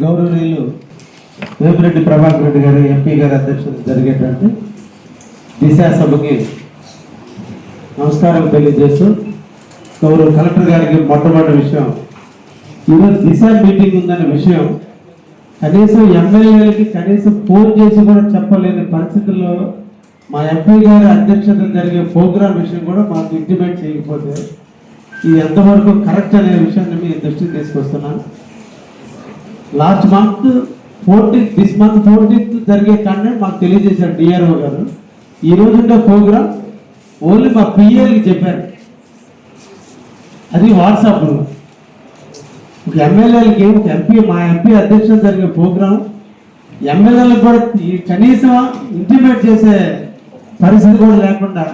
గౌరవనీయులు వేమిరెడ్డి ప్రభాకర్ రెడ్డి గారు ఎంపీ గారి అధ్యక్షత జరిగేటువంటి దిశ సభకి నమస్కారం తెలియజేస్తూ గౌరవ కలెక్టర్ గారికి మొట్టమొదటి విషయం. ఈరోజు దిశ మీటింగ్ ఉందనే విషయం కనీసం ఎమ్మెల్యేలకి కనీసం ఫోన్ చేసి కూడా చెప్పలేని పరిస్థితుల్లో మా ఎంపీ గారి అధ్యక్షత జరిగే ప్రోగ్రామ్ విషయం కూడా మాకు ఇంటిమేట్ చేయకపోతే ఇది ఎంతవరకు కరెక్ట్ అనే విషయాన్ని మీ దృష్టికి తీసుకొస్తున్నాను. Last month fourteenth this month fourteenth జరిగే కంటెంట్ మాకు తెలియజేశారు డిఆర్ఓ గారు. ఈ రోజు ఉండే ప్రోగ్రామ్ ఓన్లీ మా పిఎల్కి చెప్పారు. అది వాట్సాప్లో ఒక ఎమ్మెల్యేలకి ఒక ఎంపీ మా ఎంపీ అధ్యక్షులు జరిగే ప్రోగ్రాం ఎమ్మెల్యేలకు కూడా కనీసం ఇంటిమేట్ చేసే పరిస్థితి కూడా లేకుండా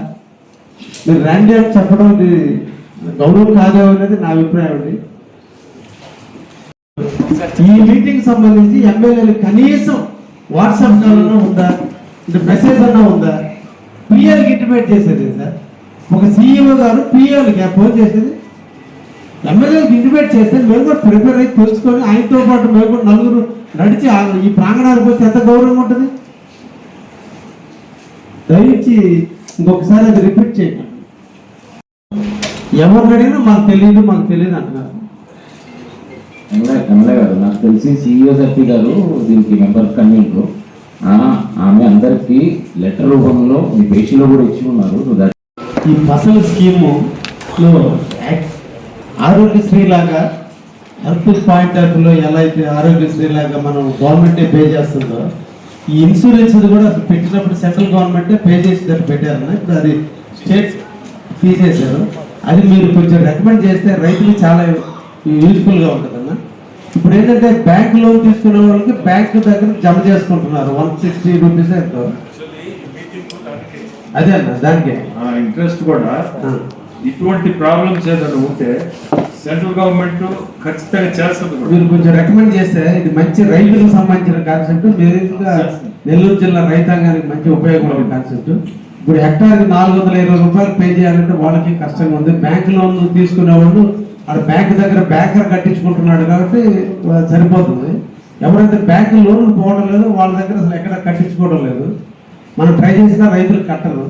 మీరు రండి అని చెప్పడం ఇది గౌరవం కాదు అనేది నా అభిప్రాయం అండి. ఈ మీటింగ్ సంబంధించి ఎమ్మెల్యేలు కనీసం వాట్సాప్ కాల్ ఉందా? అంటే మెసేజ్ అన్నా ఉందా? పిఎల్కి ఇంటిమేట్ చేసేది సార్. ఒక సీఈఓ గారు పిఎల్కి ఫోన్ చేసేది ఎమ్మెల్యేలకు ఇంటిమేట్ చేస్తే మేము కూడా ప్రిపేర్ అయి తెలుసుకొని ఆయనతో పాటు మేము కూడా నలుగురు నడిచి ఆ- ఈ ప్రాంగణానికి వచ్చి ఎంత గౌరవం ఉంటుంది? దయచి ఇంకొకసారి అది రిపీట్ చేయండి. ఎవరిని అడిగినా మాకు తెలియదు మాకు తెలియదు అంటున్నారు. ఎమ్మెల్యే గారు నాకు తెలిసి సిఇఓ సర్పి గారు దీనికి మెంబర్ కన్వీనర్. ఆమె అందరికి లెటర్ రూపంలో మీ పేషీలో కూడా ఇచ్చి ఉన్నారు. ఈ ఫసల్ స్కీము లో యాక్- ఆరోగ్యశ్రీ లాగా హెల్త్ పాయింట్ ఆఫ్లో ఎలా అయితే ఆరోగ్యశ్రీ లాగా మనం గవర్నమెంటే పే చేస్తుందో ఈ ఇన్సూరెన్స్ కూడా పెట్టినప్పుడు సెంట్రల్ గవర్నమెంటే పే చేసేటట్టు పెట్టారన్న. ఇప్పుడు అది స్టేట్ తీసేశారు. అది మీరు కొంచెం రికమెండ్ చేస్తే రైతులు చాలా యూజ్ఫుల్గా ఉంటుందన్న ఇప్పుడు ఏంటంటే బ్యాంక్ లోన్ తీసుకునే వాళ్ళకి బ్యాంక్ దగ్గర జమ చేసుకుంటున్నారు. వన్ సిక్స్టీ రూపీస్ ఎంతో. అదే అన్న దానికే. ఇంట్రెస్ట్ కూడా. ఇటువంటి ప్రాబ్లమ్స్ ఏదైనా ఉంటే సెంట్రల్ గవర్నమెంట్ ఖచ్చితంగా చేస్తుంది మీరు కొంచెం రికమెండ్ చేస్తే ఇది మంచి రైతులకు సంబంధించిన కాన్సెప్ట్ మీరు నెల్లూరు జిల్లా రైతాంగానికి మంచి ఉపయోగపడే కాన్సెప్ట్ ఇప్పుడు హెక్టార్కి నాలుగు వందల ఇరవై రూపాయలు పే చేయాలంటే వాళ్ళకి కష్టంగా ఉంది. బ్యాంక్ లోన్ తీసుకునే వాళ్ళు ఆడ బ్యాంక్ దగ్గర బ్యాంకర్ కట్టించుకుంటున్నాడు కాబట్టి సరిపోతుంది. ఎవరైతే బ్యాంక్ లోన్ పోవడం లేదు వాళ్ళ దగ్గర అసలు ఎక్కడ కట్టించుకోవడం లేదు. మనం ట్రై చేసినా రైతులు కట్టరు.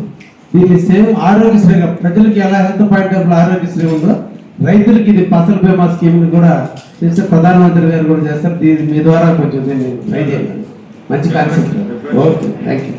దీన్ని సేమ్ ఆరోగ్యశ్రీగా ప్రజలకు ఎలా హెల్త్ పాయింట్ ఆఫ్ ఆరోగ్యశ్రీ ఉందో రైతులకి ఇది ఫసల్ బీమా స్కీమ్ కూడా చేస్తే ప్రధానమంత్రి గారు కూడా చేస్తారు. దీని మీ ద్వారా కొంచెం దీన్ని ట్రై చేయండి. మంచి కాన్సెప్ట్. Okay thank you